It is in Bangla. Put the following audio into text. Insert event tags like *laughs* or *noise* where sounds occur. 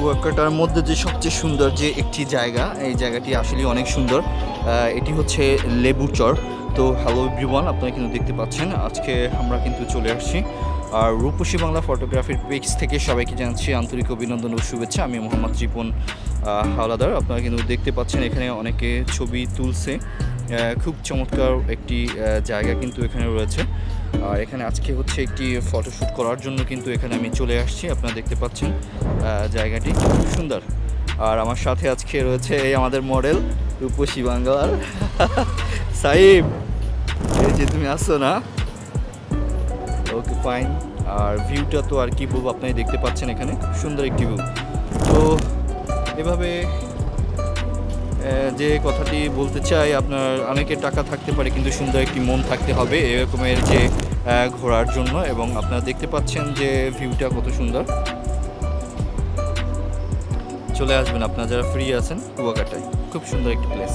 কুয়াকাটার মধ্যে যে সবচেয়ে সুন্দর যে একটি জায়গা এই জায়গাটি আসলে অনেক সুন্দর। এটি হচ্ছে লেবুচর তো হ্যালো এভরিওয়ান আপনারা কিন্তু দেখতে পাচ্ছেন আজকে আমরা কিন্তু চলে আসছি। আর রূপসী বাংলা ফটোগ্রাফির পেজ থেকে সবাইকে জানাচ্ছি আন্তরিক অভিনন্দন ও শুভেচ্ছা। আমি মোহাম্মদ আহ, হাওলাদার। আপনারা কিন্তু দেখতে পাচ্ছেন এখানে অনেকে ছবি তুলছে। খুব চমৎকার একটি জায়গা কিন্তু এখানে রয়েছে। আর এখানে আজকে হচ্ছে একটি ফটোশ্যুট করার জন্য কিন্তু এখানে আমি চলে আসছি, আপনারা দেখতে পাচ্ছেন জায়গাটি খুব সুন্দর। আর আমার সাথে আজকে রয়েছে এই আমাদের মডেল রূপসী বাংলার *laughs* সাইব এই যে তুমি আসছো না? ওকে ফাইন আর ভিউটা তো আর কি বলব আপনি দেখতে পাচ্ছেন এখানে, সুন্দর একটি ভিউ তো, এভাবে যে কথাটি বলতে চাই, আপনার অনেকের টাকা থাকতে পারে, কিন্তু সুন্দর একটি মন থাকতে হবে এরকমের যে ঘোরার জন্য। এবং আপনারা দেখতে পাচ্ছেন যে, ভিউটা কত সুন্দর। চলে আসবেন, আপনারা যারা ফ্রি আছেন, কুয়াকাটায়। খুব সুন্দর একটি প্লেস